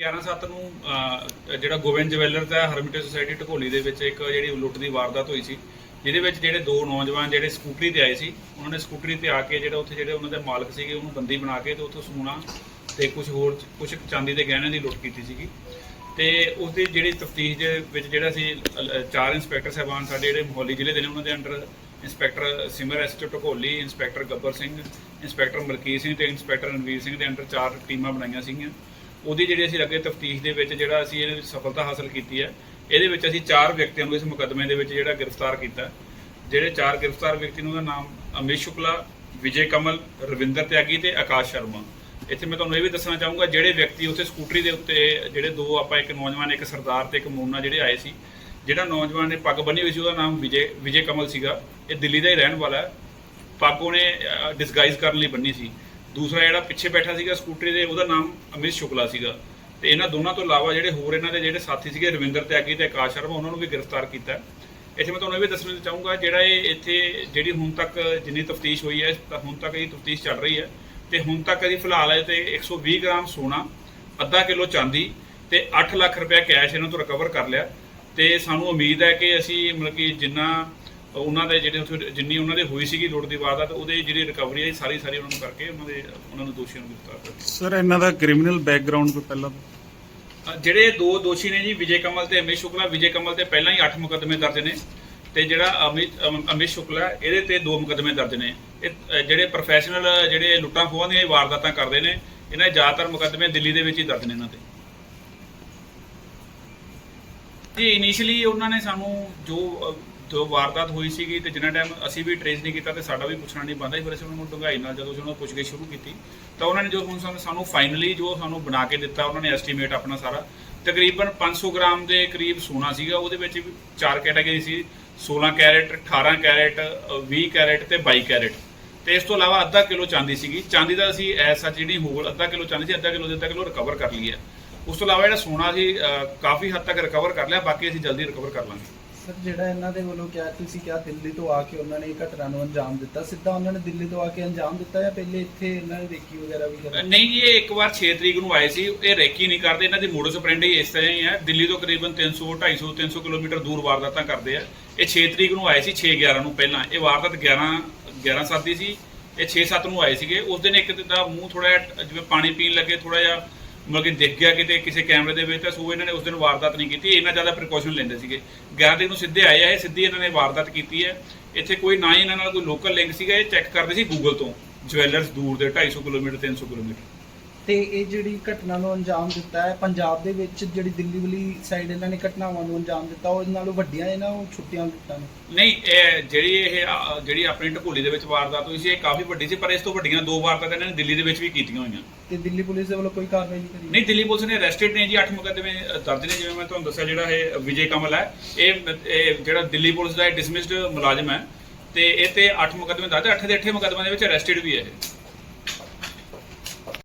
11/7 ਨੂੰ ਅਹ, ਜਿਹੜਾ ਗੋਬਿੰਦ ਜਵੈਲਰਸ ਹੈ ਹਰਮਿਟੇਜ ਸੁਸਾਇਟੀ ਢਕੋਲੀ ਦੇ ਵਿੱਚ ਇੱਕ ਜਿਹੜੀ ਲੁੱਟ ਦੀ ਵਾਰਦਾਤ ਹੋਈ ਸੀ ਜਿਹਦੇ ਵਿੱਚ ਜਿਹੜੇ ਦੋ ਨੌਜਵਾਨ ਜਿਹੜੇ ਸਕੂਟਰੀ ਤੇ ਆਏ ਸੀ ਉਹਨਾਂ ਨੇ ਸਕੂਟਰੀ ਤੇ ਆ ਕੇ ਜਿਹੜਾ ਉੱਥੇ ਜਿਹੜੇ ਉਹਨਾਂ ਦੇ ਮਾਲਕ ਸੀਗੇ ਉਹਨੂੰ ਬੰਦੀ ਬਣਾ ਕੇ ਤੇ ਉੱਥੋਂ ਸੋਨਾ ਤੇ ਕੁਝ ਹੋਰ ਕੁਝ ਚਾਂਦੀ ਦੇ ਗਹਿਣਿਆਂ ਦੀ ਲੁੱਟ ਕੀਤੀ ਸੀਗੀ। ਤੇ ਉਸ ਦੀ ਜਿਹੜੀ ਤਫਤੀਸ਼ ਦੇ ਵਿੱਚ ਜਿਹੜਾ ਸੀ ਅ, ਚਾਰ ਇੰਸਪੈਕਟਰ ਸਾਹਿਬਾਨ ਸਾਡੇ ਜਿਹੜੇ ਮੋਹਾਲੀ ਜ਼ਿਲ੍ਹੇ ਦੇ ਨੇ ਉਹਨਾਂ ਦੇ under inspector Simar S Dhakoli inspector Gabbar Singh inspector Malkit Singh ਤੇ ਇੰਸਪੈਕਟਰ ਰਣਵੀਰ ਸਿੰਘ ਦੇ ਅੰਡਰ ਚਾਰ ਟੀਮਾਂ ਬਣਾਈਆਂ ਸੀਗੀਆਂ। ਉਹਦੀ ਜਿਹੜੀ ਅਸੀਂ ਅੱਗੇ ਤਫਤੀਸ਼ ਦੇ ਵਿੱਚ ਜਿਹੜਾ ਅਸੀਂ ਇਹਦੇ ਵਿੱਚ ਸਫਲਤਾ ਹਾਸਲ ਕੀਤੀ ਹੈ, ਇਹਦੇ ਵਿੱਚ ਅਸੀਂ ਚਾਰ ਵਿਅਕਤੀਆਂ ਨੂੰ ਇਸ ਮੁਕੱਦਮੇ ਦੇ ਵਿੱਚ ਜਿਹੜਾ ਗ੍ਰਿਫਤਾਰ ਕੀਤਾ। ਜਿਹੜੇ ਚਾਰ ਗ੍ਰਿਫਤਾਰ ਵਿਅਕਤੀ ਨੂੰ ਦਾ ਨਾਮ ਅਮਿਤ ਸ਼ੁਕਲਾ, ਵਿਜੇ ਕਮਲ, ਰਵਿੰਦਰ ਤਿਆਗੀ ਤੇ ਆਕਾਸ਼ ਸ਼ਰਮਾ। ਇੱਥੇ ਮੈਂ ਤੁਹਾਨੂੰ ਇਹ ਵੀ ਦੱਸਣਾ ਚਾਹੂੰਗਾ, ਜਿਹੜੇ ਵਿਅਕਤੀ ਉੱਥੇ ਸਕੂਟਰੀ ਦੇ ਉੱਤੇ, ਜਿਹੜੇ ਦੋ ਆਪਾਂ ਇੱਕ ਨੌਜਵਾਨ, ਇੱਕ ਸਰਦਾਰ ਤੇ ਇੱਕ ਮੋਨਾ ਜਿਹੜੇ ਆਏ ਸੀ, ਜਿਹੜਾ ਨੌਜਵਾਨ ਨੇ ਪੱਗ ਬੰਨੀ ਹੋਈ ਸੀ, ਉਹਦਾ ਨਾਮ ਵਿਜੇ ਵਿਜੇ ਕਮਲ ਸੀਗਾ। ਇਹ ਦਿੱਲੀ ਦਾ ਹੀ ਰਹਿਣ ਵਾਲਾ ਹੈ। ਪੱਗ ਉਹਨੇ ਡਿਸਗਾਈਜ਼ ਕਰਨ ਲਈ ਬੰਨੀ ਸੀ। ਦੂਸਰਾ ਜਿਹੜਾ ਪਿੱਛੇ ਬੈਠਾ ਸੀਗਾ ਸਕੂਟਰੀ ਦੇ, ਉਹਦਾ ਨਾਮ ਅਮਿਤ ਸ਼ੁਕਲਾ ਸੀਗਾ। ਤੇ ਇਹਨਾਂ ਦੋਨਾਂ ਤੋਂ ਇਲਾਵਾ ਜਿਹੜੇ ਹੋਰ ਇਹਨਾਂ ਦੇ ਜਿਹੜੇ ਸਾਥੀ ਸੀਗੇ, ਰਵਿੰਦਰ ਤਿਆਗੀ ਤੇ ਆਕਾਸ਼ ਸ਼ਰਮਾ, ਉਹਨਾਂ ਨੂੰ ਵੀ ਗ੍ਰਿਫਤਾਰ ਕੀਤਾ। ਇੱਥੇ ਮੈਂ ਤੁਹਾਨੂੰ ਇਹ ਵੀ ਦੱਸਣਾ ਚਾਹੂੰਗਾ, ਜਿਹੜਾ ਇਹ ਇੱਥੇ ਜਿਹੜੀ ਹੁਣ ਤੱਕ ਜਿੰਨੀ ਤਫਤੀਸ਼ ਹੋਈ ਹੈ, ਤਾਂ ਹੁਣ ਤੱਕ ਇਹ ਤਫਤੀਸ਼ ਚੱਲ ਰਹੀ ਹੈ। ਤੇ ਹੁਣ ਤੱਕ ਇਹਦੀ ਫਿਲਹਾਲ ਹੈ ਤੇ 120 ਗ੍ਰਾਮ ਸੋਨਾ, ਅੱਧਾ ਕਿਲੋ ਚਾਂਦੀ ਤੇ 8 ਲੱਖ ਰੁਪਏ ਕੈਸ਼ ਇਹਨਾਂ ਤੋਂ ਰਿਕਵਰ ਕਰ ਲਿਆ। ਤੇ ਸਾਨੂੰ ਉਮੀਦ ਹੈ ਕਿ ਅਸੀਂ ਮਤਲਬ ਕਿ ਜਿੰਨਾ ਉਹਨਾਂ ਦੇ ਜਿਹੜੇ ਉੱਥੇ ਜਿੰਨੀ ਉਹਨਾਂ ਦੇ ਹੋਈ ਸੀਗੀ ਲੁੱਟ ਦੀ ਵਾਰਦਾਤ ਉਹਦੇ ਜਿਹੜੀ ਰਿਕਵਰੀ ਹੈ ਸਾਰੀ ਸਾਰੀ ਉਹਨਾਂ ਨੂੰ ਕਰਕੇ ਉਹਨਾਂ ਦੇ ਉਹਨਾਂ ਨੂੰ ਦੋਸ਼ੀਆਂ ਨੂੰ ਗ੍ਰਿਫਤਾਰ ਕਰ ਸਰ ਇਹਨਾਂ ਦਾ ਕ੍ਰਿਮੀਨਲ ਬੈਕਗ੍ਰਾਉਂਡ ਕੋਈ ਪਹਿਲਾਂ ਤੋਂ? ਅ, ਜਿਹੜੇ ਦੋ ਦੋਸ਼ੀ ਨੇ ਜੀ ਵਿਜੇ ਕਮਲ ਤੇ ਅਮਿਤ ਸ਼ੁਕਲਾ ਵਿਜੇ ਕਮਲ ਤੇ ਪਹਿਲਾਂ ਹੀ 8 ਮੁਕੱਦਮੇ ਦਰਜ ਨੇ ਤੇ ਜਿਹੜਾ ਅਮਿਤ ਅਮ- ਅਮਿਤ ਸ਼ੁਕਲਾ ਹੈ, ਇਹਦੇ ਤੇ ਦੋ ਮੁਕੱਦਮੇ ਦਰਜ ਨੇ। ਇਹ ਅ, ਜਿਹੜੇ ਪ੍ਰੋਫੈਸ਼ਨਲ ਜਿਹੜੇ ਲੁੱਟਾਂ ਖੋਹਾਂ ਦੀਆਂ ਇਹ ਵਾਰਦਾਤਾਂ ਕਰਦੇ ਨੇ ਇਹਨਾਂ ਦੇ ਜ਼ਿਆਦਾਤਰ ਮੁਕੱਦਮੇ ਦਿੱਲੀ ਦੇ ਵਿੱਚ ਹੀ ਦਰਜ ਨੇ ਇਹਨਾਂ ਤੇ ਜੀ ਇਨੀਸ਼ੀਅਲੀ ਉਹਨਾਂ ਨੇ ਸਾਨੂੰ ਜੋ ਅ, ਜੋ ਵਾਰਦਾਤ ਹੋਈ ਸੀਗੀ ਤੇ ਜਿੰਨਾ ਟਾਈਮ ਅਸੀਂ ਵੀ ਟ੍ਰੇਸ ਨਹੀਂ ਕੀਤਾ ਤੇ ਸਾਡਾ ਵੀ ਪੁੱਛਣਾ ਨਹੀਂ ਬੰਦਾ ਸੀ, ਫਿਰ ਅਸੀਂ ਉਹਨਾਂ ਨੂੰ ਡੂੰਘਾਈ ਨਾਲ ਜਦੋਂ ਅਸੀਂ ਉਹਨਾਂ ਨੂੰ ਕੇ ਸ਼ੁਰੂ ਕੀਤੀ, ਤਾਂ ਉਹਨਾਂ ਨੇ ਜੋ ਹੁਣ ਸਾਨੂੰ- ਸਾਨੂੰ ਫਾਈਨਲੀ ਜੋ ਸਾਨੂੰ ਬਣਾ ਕੇ ਦਿੱਤਾ, ਉਹਨਾਂ ਨੇ ਐਸਟੀਮੇਟ ਆਪਣਾ ਸਾਰਾ। ਤਕਰੀਬਨ 500 ਗ੍ਰਾਮ ਦੇ ਕਰੀਬ ਸੋਨਾ ਸੀਗਾ, ਉਹਦੇ ਵਿੱਚ ਵੀ ਚਾਰ ਕੈਟਾਗਰੀ ਸੀ। 16 ਕੈਰਟ 18 ਕੈਰਟ 20 ਕੈਰਟ ਤੇ 22 ਕੈਰਟ। ਤੇ ਇਸ ਤੋਂ ਇਲਾਵਾ ਅੱਧਾ ਕਿਲੋ ਚਾਂਦੀ ਸੀਗੀ। ਚਾਂਦੀ ਦਾ ਅਸੀਂ ਐਸਾ ਜਿਹੜੀ ਹੋਲ ਅੱਧਾ ਕਿਲੋ ਚਾਂਦੀ ਸੀ, ਅੱਧਾ ਕਿਲੋ ਦੇ ਅੱਧਾ ਕਿਲੋ ਰਿਕਵਰ ਕਰ ਲਈ ਹੈ ਉਸ ਤੋਂ ਇਲਾਵਾ ਜਿਹੜਾ ਸੋਨਾ ਸੀ ਕਾਫੀ ਹੱਦ ਤੱਕ ਰਿਕਵਰ ਕਰ ਲਿਆ, ਬਾਕੀ ਅਸੀਂ ਜਲਦੀ ਰਿਕਵਰ ਕਰ ਲਾਂਗੇ। ਸਰ, ਜਿਹੜਾ ਇਹਨਾਂ ਦੇ ਵੱਲੋਂ ਕਿਹਾ, ਤੁਸੀਂ ਕਿਹਾ ਦਿੱਲੀ ਤੋਂ ਆ ਕੇ ਉਹਨਾਂ ਨੇ ਇਹ ਘਟਨਾ ਨੂੰ ਅੰਜਾਮ ਦਿੱਤਾ। ਸਿੱਧਾ ਉਹਨਾਂ ਨੇ ਦਿੱਲੀ ਤੋਂ ਆ ਕੇ ਅੰਜਾਮ ਦਿੱਤਾ ਜਾਂ ਪਹਿਲੇ ਇੱਥੇ ਇਹਨਾਂ ਨੇ ਰੇਕੀ ਵਗੈਰਾ ਵੀ ਕਰੀ ਨਹੀਂ ਜੀ, ਇਹ ਇੱਕ ਵਾਰ 6 ਤਰੀਕ ਨੂੰ ਆਏ ਸੀ। ਇਹ ਰੇਕੀ ਨਹੀਂ ਕਰਦੇ, ਇਹਨਾਂ ਦੀ ਮੋਡਸ ਆਪਰੈਂਡੀ ਇਸ ਤਰ੍ਹਾਂ ਹੀ ਹੈ ਦਿੱਲੀ ਤੋਂ ਕਰੀਬਨ 300 250 300 ਕਿਲੋਮੀਟਰ ਦੂਰ ਵਾਰਦਾਤਾਂ ਕਰਦੇ ਆ। ਇਹ 6 ਤਰੀਕ ਨੂੰ ਆਏ ਸੀ 6 11 ਨੂੰ ਪਹਿਲਾਂ। ਇਹ ਵਾਰਦਾਤ 11 11 ਸੱਤ ਦੀ ਸੀ। ਇਹ 6 7 ਨੂੰ ਆਏ ਸੀਗੇ। ਉਸ ਦਿਨ ਇੱਕ ਦਾ ਮੂੰਹ ਥੋੜਾ ਜਿਹਾ, ਜਿਵੇਂ ਪਾਣੀ ਪੀਣ ਲੱਗੇ ਥੋੜਾ ਜਿਹਾ ਮਤਲਬ ਕਿ ਦਿਖ ਗਿਆ ਕਿਤੇ ਕਿਸੇ ਕੈਮਰੇ ਦੇ ਵਿੱਚ ਤਾਂ ਸੋ ਇਹਨਾਂ ਨੇ ਉਸ ਦਿਨ ਵਾਰਦਾਤ ਨਹੀਂ ਕੀਤੀ। ਇਹਨਾਂ ਜ਼ਿਆਦਾ ਪ੍ਰੀਕਾਸ਼ਨ ਲੈਂਦੇ ਸੀਗੇ। 11 ਤਰੀਕ ਨੂੰ ਸਿੱਧੇ ਆਏ ਆ, ਇਹ ਸਿੱਧੀ ਇਹਨਾਂ ਨੇ ਵਾਰਦਾਤ ਕੀਤੀ ਹੈ। ਇੱਥੇ ਕੋਈ ਨਾ ਹੀ ਇਹਨਾਂ ਨਾਲ ਕੋਈ ਲੋਕਲ ਲਿੰਕ ਸੀਗਾ, ਇਹ ਚੈੱਕ ਕਰਦੇ ਸੀ ਗੂਗਲ ਤੋਂ। ਜਵੈਲਰਸ ਦੂਰ ਦੇ 250 ਕਿਲੋਮੀਟਰ 300 ਕਿਲੋਮੀਟਰ। ਤੇ ਇਹ ਜਿਹੜੀ ਘਟਨਾ ਨੂੰ ਅੰਜਾਮ ਦਿੱਤਾ ਹੈ ਪੰਜਾਬ ਦੇ ਵਿੱਚ ਜਿਹੜੀ ਦਿੱਲੀ ਵਾਲੀ ਸਾਈਡ ਇਹਨਾਂ ਨੇ ਘਟਨਾਵਾਂ ਨੂੰ ਅੰਜਾਮ ਦਿੱਤਾ ਉਹ ਨਾਲੋਂ ਵੱਡੀਆਂ ਇਹਨਾਂ ਉਹ ਛੁੱਟੀਆਂ ਲੁੱਟਾਂ ਨੇ? ਨਹੀਂ ਇਹ ਜਿਹੜੀ ਇਹ ਅ, ਜਿਹੜੀ ਆਪਣੀ ਢਕੋਲੀ ਦੇ ਵਿੱਚ ਵਾਰਦਾਤ ਹੋਈ ਸੀ ਇਹ ਕਾਫੀ ਵੱਡੀ ਸੀ ਪਰ ਇਸ ਤੋਂ ਵੱਡੀਆਂ ਦੋ ਵਾਰਦਾਤਾਂ ਇਹਨਾਂ ਨੇ ਦਿੱਲੀ ਦੇ ਵਿੱਚ ਵੀ ਕੀਤੀਆਂ ਹੋਈਆਂ। ਤੇ ਦਿੱਲੀ ਪੁਲਿਸ ਦੇ ਵੱਲੋਂ ਕੋਈ ਕਾਰਵਾਈ ਨਹੀਂ ਕਰੀ? ਨਹੀਂ ਦਿੱਲੀ ਪੁਲਿਸ ਨੇ ਅਰੈਸਟਡ ਨੇ ਜੀ 8 ਮੁਕੱਦਮੇ ਅ, ਦਰਜ ਨੇ ਜਿਵੇਂ ਮੈਂ ਤੁਹਾਨੂੰ ਦੱਸਿਆ ਜਿਹੜਾ ਇਹ ਵਿਜੇ ਕਮਲ ਹੈ ਇਹ ਇਹ ਜਿਹੜਾ ਦਿੱਲੀ ਪੁਲਿਸ ਦਾ ਡਿਸਮਿਸਡ ਮੁਲਾਜ਼ਮ ਹੈ ਤੇ ਇਹ ਤੇ 8 ਮੁਕੱਦਮੇ ਦਰਜ 8 ਦੇ 8 ਮੁਕੱਦਮਿਆਂ ਦੇ ਵਿੱਚ ਅਰੈਸਟਡ ਵੀ ਹੈ ਇਹ।